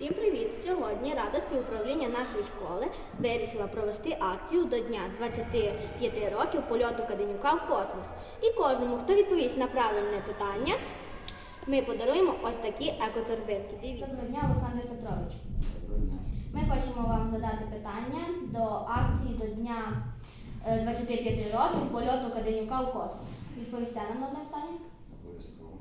Всім привіт! Сьогодні Рада співуправління нашої школи вирішила провести акцію до дня 25 років польоту Каденюка в космос. І кожному, хто відповість на правильне питання, ми подаруємо ось такі екоторбинки. Дивіться. Доброго дня, Олександр Петрович. Ми хочемо вам задати питання до акції до дня е, 25 років польоту Каденюка в космос. Відповісте нам на одне питання? Обов'язково.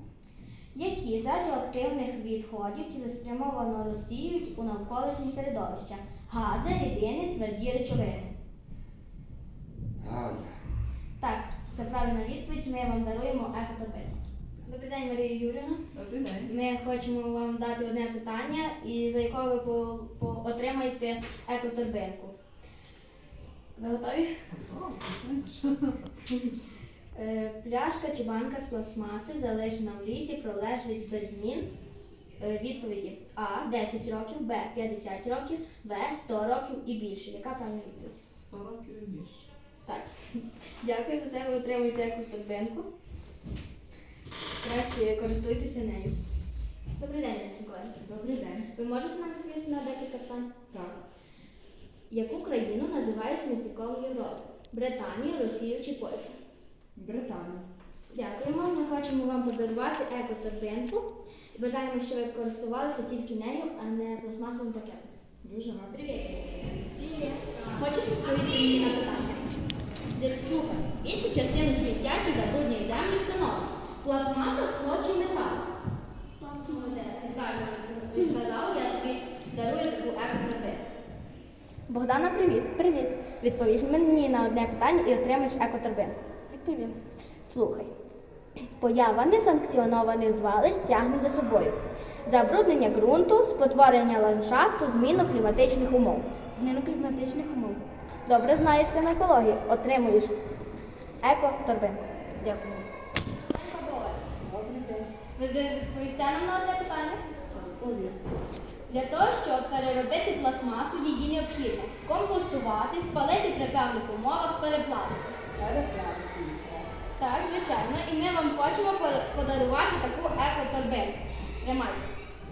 Які з радіоактивних відходів цілеспрямовано розсіюють у навколишнє середовище? Гази, рідини, тверді речовини. Газ. Так, це правильна відповідь. Ми вам даруємо екоторбину. Добрий день, Марія Юріна. Добрий день. Ми хочемо вам дати одне питання, і за якого ви по, по, отримаєте екоторбинку. Ви готові? Е, Пляшка чи банка з пластмаси залишена в лісі, пролежить без змін. Е, Відповіді А 10 років, Б 50 років, В 100 років і більше. Яка правильна відповідь? 100 років і більше. Так. Дякую за це. Ви отримуєте екоторбинку. Краще користуйтеся нею. Добрий день, Лариса Добрий день. Ви можете нам відповісти на декілька питань? Так. Яку країну називають смітником Європи? Британію, Росію чи Польщу? Британія. Дякуємо. Ми хочемо вам подарувати екоторбинку. І Бажаємо, що ви користувалися тільки нею, а не пластмасовим пакетом. Дуже гарно. Привіт. Привіт. Хочеш відповісти мені на питання? Дивись, слухай. Іншу частину сміття чи забруднює землі становить. Пластмаса, скло чи метал? Молодець, правильно відповідав, я тобі дарую таку екоторбинку. Богдана, привіт. Привіт. Відповіш мені на одне питання і отримаєш екоторбинку. Відповім. Слухай. Поява несанкціонованих звалищ тягне за собою забруднення ґрунту, спотворення ландшафту, зміну кліматичних умов. Зміну кліматичних умов. Добре знаєшся на екології. Отримуєш еко-торбинку. Дякую. Добрий день. Ви ви відповісте нам на одне питання? Для того, щоб переробити пластмасу, її необхідно компостувати, спалити при певних умовах, переплавити. Переправити. Так, звичайно. І ми вам хочемо подарувати таку еко-торбинку. Тримайте.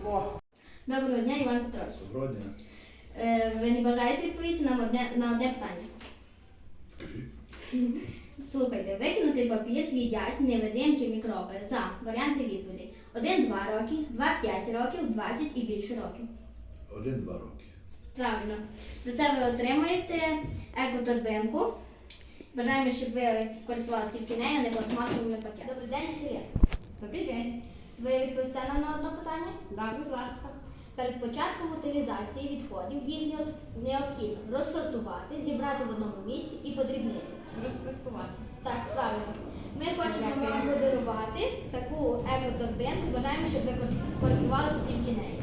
О, Доброго дня, Іван Петрович. Доброго дня. Е, ви не бажаєте відповісти нам одне, на одне питання? Скажіть. Слухайте, викинути папір з'їдять невидимкі мікроби за варіанти відповідей. 1-2 роки, 2-5 років, 20 і більше років. Один-два роки. Правильно. За це ви отримаєте екоторбинку. Бажаємо, щоб ви користувалися тільки нею, а не пластмасовими пакетами. Добрий день, Вікторія. добрий день. Ви відповісте нам на одне питання? Так, будь ласка. Перед початком утилізації відходів їх необхідно розсортувати, зібрати в одному місці і подрібнити. Розсортувати. Так, правильно. Ми хочемо вам подарувати таку екоторбинку. Бажаємо, щоб ви кор- користувалися тільки нею.